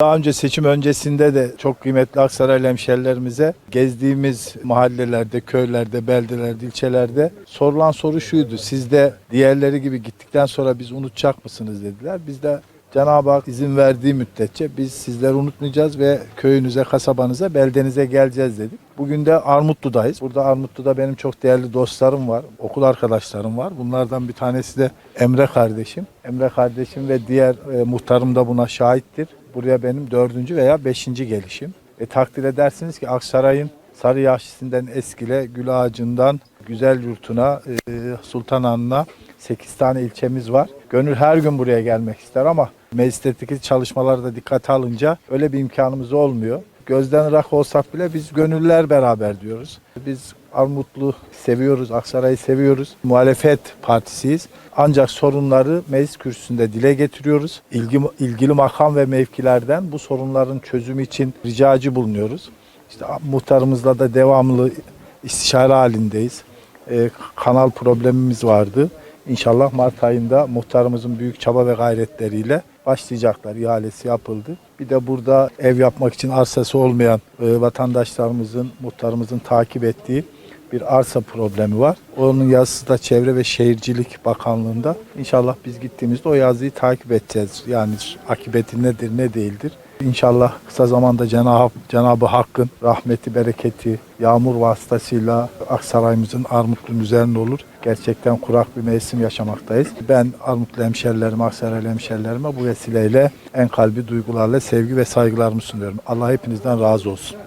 Daha önce seçim öncesinde de çok kıymetli Aksaraylı hemşerilerimize gezdiğimiz mahallelerde, köylerde, beldelerde, ilçelerde sorulan soru şuydu. Siz de diğerleri gibi gittikten sonra biz unutacak mısınız dediler. Biz de Cenab-ı Hak izin verdiği müddetçe biz sizleri unutmayacağız ve köyünüze, kasabanıza, beldenize geleceğiz dedik. Bugün de Armutlu'dayız. Burada Armutlu'da benim çok değerli dostlarım var, okul arkadaşlarım var. Bunlardan bir tanesi de Emre kardeşim. Emre kardeşim ve diğer e, muhtarım da buna şahittir. Buraya benim dördüncü veya beşinci gelişim. E, takdir edersiniz ki Aksaray'ın Sarı Yaşlı'sından Eskile, Gül Ağacı'ndan Güzel Yurtu'na, e, Sultanhanı'na 8 tane ilçemiz var. Gönül her gün buraya gelmek ister ama meclisteki çalışmaları da dikkate alınca öyle bir imkanımız olmuyor. Gözden ırak olsak bile biz gönüller beraber diyoruz. Biz Armutlu seviyoruz, Aksaray'ı seviyoruz. Muhalefet partisiyiz. Ancak sorunları meclis kürsüsünde dile getiriyoruz. İlgi, ilgili makam ve mevkilerden bu sorunların çözümü için ricacı bulunuyoruz. İşte muhtarımızla da devamlı istişare halindeyiz. Ee, kanal problemimiz vardı. İnşallah Mart ayında muhtarımızın büyük çaba ve gayretleriyle başlayacaklar. İhalesi yapıldı. Bir de burada ev yapmak için arsası olmayan e, vatandaşlarımızın, muhtarımızın takip ettiği bir arsa problemi var. Onun yazısı da Çevre ve Şehircilik Bakanlığı'nda. İnşallah biz gittiğimizde o yazıyı takip edeceğiz. Yani akıbeti nedir, ne değildir. İnşallah kısa zamanda Cenab-ı, Hakk'ın rahmeti, bereketi, yağmur vasıtasıyla Aksaray'ımızın Armutlu'nun üzerinde olur. Gerçekten kurak bir mevsim yaşamaktayız. Ben Armutlu hemşerilerime, Aksaraylı hemşerilerime bu vesileyle en kalbi duygularla sevgi ve saygılarımı sunuyorum. Allah hepinizden razı olsun.